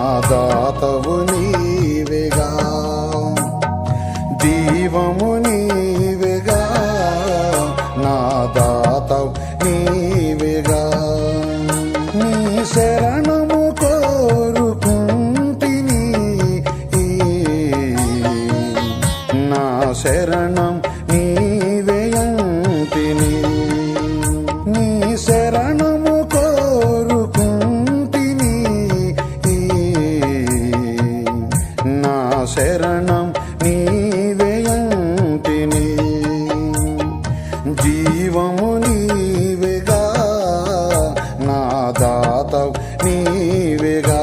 దాతవు నీవేగా. దీవము నీవేగా. నా దాతవు నీవేగా. నీ శరణము కోరుకుంటిని. నా శరణం నీ శరణం నీవేయంటిని జీవము నీవేగా నా దాత నీవేగా.